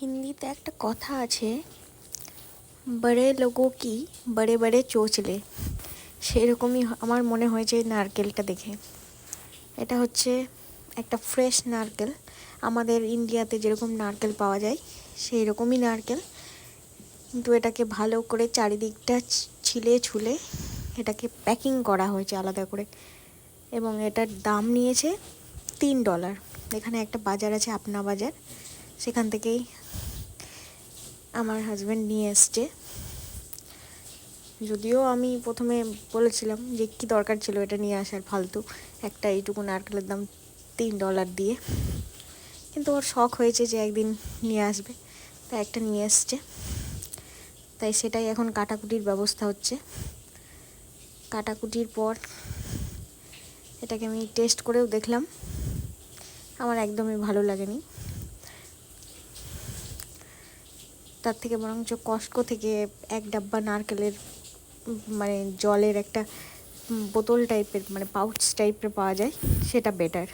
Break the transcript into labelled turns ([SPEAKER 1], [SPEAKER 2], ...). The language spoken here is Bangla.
[SPEAKER 1] হিন্দিতে একটা কথা আছে বড়ে লোগো কি বড়ে বড়ে চোচলে সেরকমই আমার মনে হয়েছে নারকেলটা দেখে। এটা হচ্ছে একটা ফ্রেশ নারকেল। আমাদের ইন্ডিয়াতে যেরকম নারকেল পাওয়া যায় সেই রকমই নারকেল। কিন্তু এটাকে ভালো করে চারিদিকটা ছিলে ছুলে এটাকে প্যাকিং করা হয়েছে আলাদা করে। এবং এটার দাম নিয়েছে তিন ডলার। এখানে একটা বাজার আছে, আপনা বাজার। সেখান থেকেই আমার হাজব্যান্ড নিয়ে এসছে। যদিও আমি প্রথমে বলেছিলাম যে কি দরকার ছিল এটা নিয়ে আসার ফালতু। একটা এইটুকু নারকেলের দাম তিন ডলার দিয়ে। কিন্তু ওর শখ হয়েছে যে একদিন নিয়ে আসবে। তাই একটা নিয়ে এসছে। তাই সেটাই এখন কাটাকুটির ব্যবস্থা হচ্ছে। কাটাকুটির পর এটাকে আমি টেস্ট করেও দেখলাম। আমার একদমই ভালো লাগেনি। তার থেকে বরঞ্চ কস্টকো থেকে এক ডাব্বা নারকেলের মানে জলের একটা বোতল টাইপের মানে পাউচ টাইপের পাওয়া যায়, সেটা বেটার